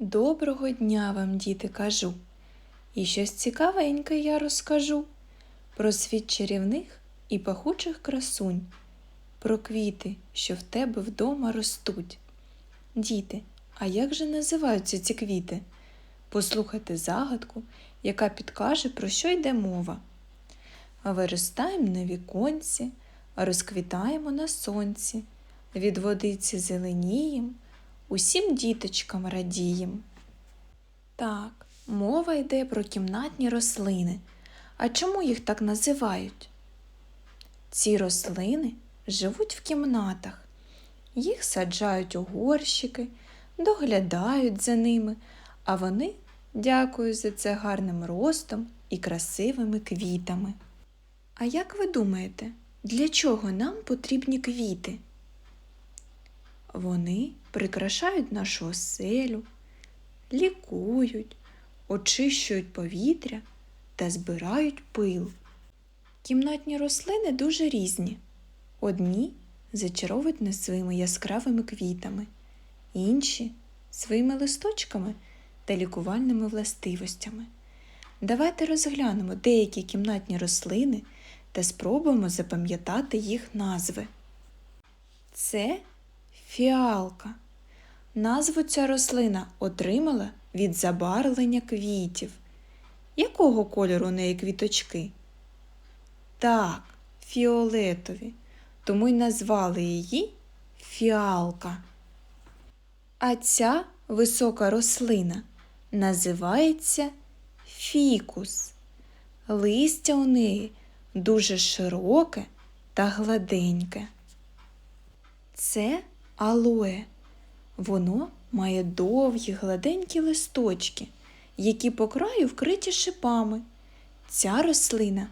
Доброго дня вам, діти, кажу, і щось цікавеньке я розкажу про світ чарівних і пахучих красунь, про квіти, що в тебе вдома ростуть. Діти, а як же називаються ці квіти? Послухайте загадку, яка підкаже, про що йде мова. Виростаємо на віконці, розквітаємо на сонці, від водиці зеленієм, усім діточкам радієм. Так, мова йде про кімнатні рослини. А чому їх так називають? Ці рослини живуть в кімнатах. Їх саджають у горщики, доглядають за ними, а вони дякують за це гарним ростом і красивими квітами. А як ви думаєте, для чого нам потрібні квіти? Вони прикрашають нашу оселю, лікують, очищують повітря та збирають пил. Кімнатні рослини дуже різні. Одні зачаровують нас своїми яскравими квітами, інші своїми листочками та лікувальними властивостями. Давайте розглянемо деякі кімнатні рослини та спробуємо запам'ятати їх назви. Це фіалка. Назву ця рослина отримала від забарвлення квітів. Якого кольору у неї квіточки? Так, фіолетові, тому й назвали її фіалка. А ця висока рослина називається фікус. Листя у неї дуже широке та гладеньке. Це алоє. Воно має довгі гладенькі листочки, які по краю вкриті шипами. Ця рослина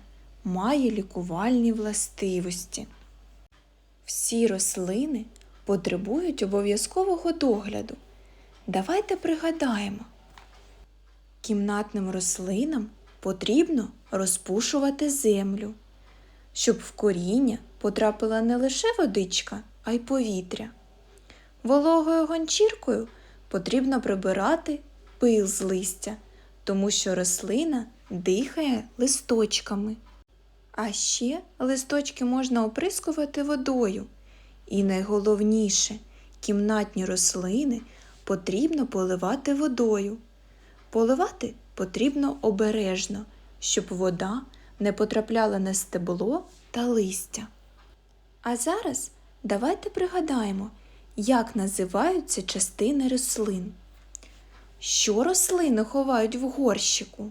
має лікувальні властивості. Всі рослини потребують обов'язкового догляду. Давайте пригадаємо. Кімнатним рослинам потрібно розпушувати землю, щоб в коріння потрапила не лише водичка, а й повітря. Вологою гончіркою потрібно прибирати пил з листя, тому що рослина дихає листочками. А ще листочки можна оприскувати водою. І найголовніше, кімнатні рослини потрібно поливати водою. Поливати потрібно обережно, щоб вода не потрапляла на стебло та листя. А зараз давайте пригадаємо, як називаються частини рослин. Що рослини ховають в горщику?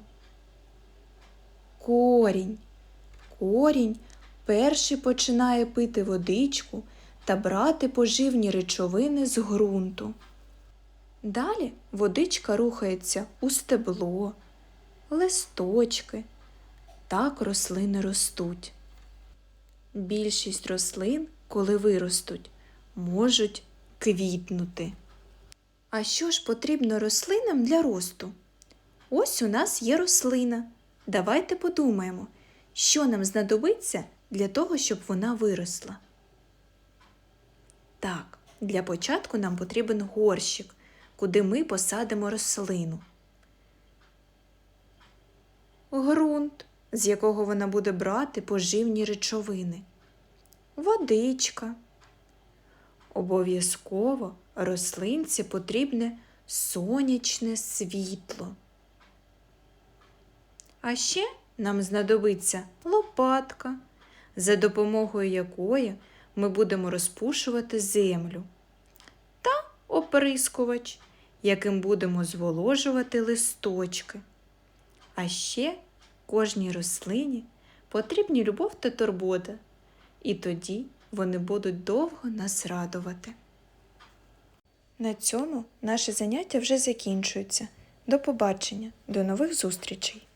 Корінь. Корінь перший починає пити водичку та брати поживні речовини з ґрунту. Далі водичка рухається у стебло, листочки. Так рослини ростуть. Більшість рослин, коли виростуть, можуть квітнути. А що ж потрібно рослинам для росту? Ось у нас є рослина. Давайте подумаємо, що нам знадобиться для того, щоб вона виросла. Так, для початку нам потрібен горщик, куди ми посадимо рослину. Грунт, з якого вона буде брати поживні речовини. Водичка. Обов'язково рослинці потрібне сонячне світло. А ще нам знадобиться лопатка, за допомогою якої ми будемо розпушувати землю, та оприскувач, яким будемо зволожувати листочки. А ще кожній рослині потрібні любов та турбота, і тоді вони будуть довго нас радувати. На цьому наше заняття вже закінчується. До побачення, до нових зустрічей!